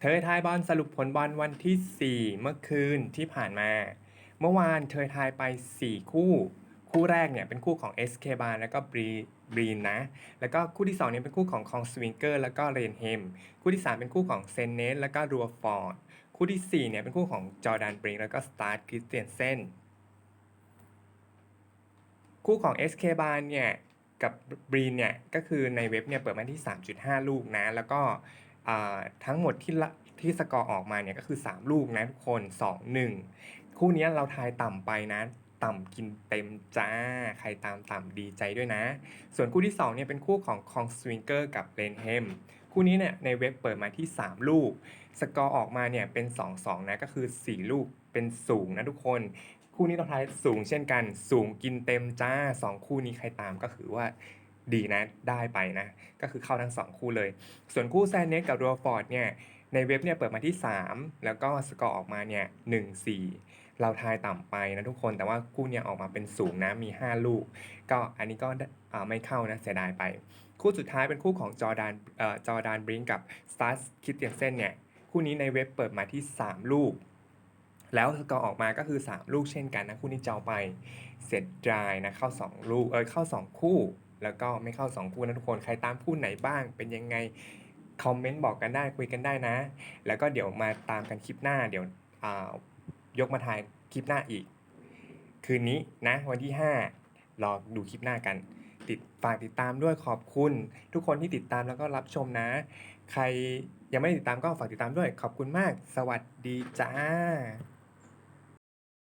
เธอทายบอลสรุปผลบอลวันที่ 4 เมื่อคืนที่ผ่านมา เมื่อวานเธอทายไป 4 คู่ คู่แรกเนี่ยเป็นคู่ของ SK b a r แล้วก็บรีบรีนนะ แล้วก็คู่ที่2เนี่ยเป็นคู่ของคองสวิงเกอร์แล้วก็เรนเฮม คู่ที่ 3 เป็นคู่ของเซนเนสแล้วก็รัวฟอร์ด คู่ที่ 4 เนี่ยเป็นคู่ของจอร์แดนบริงแล้วก็สตาร์ทคริสเตียนเซน คู่ของ SK b a r เนี่ยกับบรีนเนี่ยก็คือในเว็บเนี่ยเปิดมาที่ 3.5 ลูกนะ แล้วก็ ทั้งหมดที่ที่สกอร์ออกมาเนี่ยก็คือ 3 ลูกนะทุกคน 2 1 คู่นี้เราทายต่ำไปนะ ต่ำกินเต็มจ้า ใครตามต่ำดีใจด้วยนะ ส่วนคู่ที่2เนี่ยเป็นคู่ของคองสวิงเกอร์กับเรนเฮมคู่นี้เนี่ยในเว็บเปิดมาที่ 3 ลูก สกอร์ออกมาเนี่ยเป็น 2-2 นะก็คือ 4 ลูกเป็นสูงนะทุกคน คู่นี้เราทายสูงเช่นกัน สูงกินเต็มจ้า 2 คู่นี้ใครตามก็คือว่า ดีนะได้ไปนะ ก็คือเข้าทั้ง 2 คู่เลย ส่วนคู่แซนเน็กกับรัวฟอร์ดเนี่ยในเว็บเนี่ยเปิดมาที่ 3 แล้วก็สกอร์ออกมาเนี่ย1-4เราทายต่ำไปนะทุกคนแต่ว่าคู่เนี้ยออกมาเป็นสูงนะมี 5 ลูก ก็อันนี้ก็ไม่เข้านะเสียดายไป คู่สุดท้ายเป็นคู่ของจอร์แดนจอร์แดนบริงกับสตาร์สคิดเตียนเซนเนี่ยคู่นี้ในเว็บเปิดมาที่ 3 ลูก แล้วสกอร์ออกมาก็คือ 3 ลูกเช่นกันนะคู่นี้เจ้าไปเสร็จดายนะเข้า 2 ลูกเออเข้า 2 คู่ แล้วก็ไม่เข้า2คู่นะทุกคนใครตามคู่ไหนบ้าง เป็นยังไงคอมเมนต์บอกกันได้คุยกันได้นะ แล้วก็เดี๋ยวมาตามกันคลิปหน้าเดี๋ยวอ่ายกมาถ่ายคลิปหน้าอีก คืนนี้นะวันที่ 5 รอดูคลิปหน้ากัน ติดฝากติดตามด้วยขอบคุณ ทุกคนที่ติดตามแล้วก็รับชมนะ ใครยังไม่ได้ติดตามก็ฝากติดตามด้วยขอบคุณมาก สวัสดีจ้า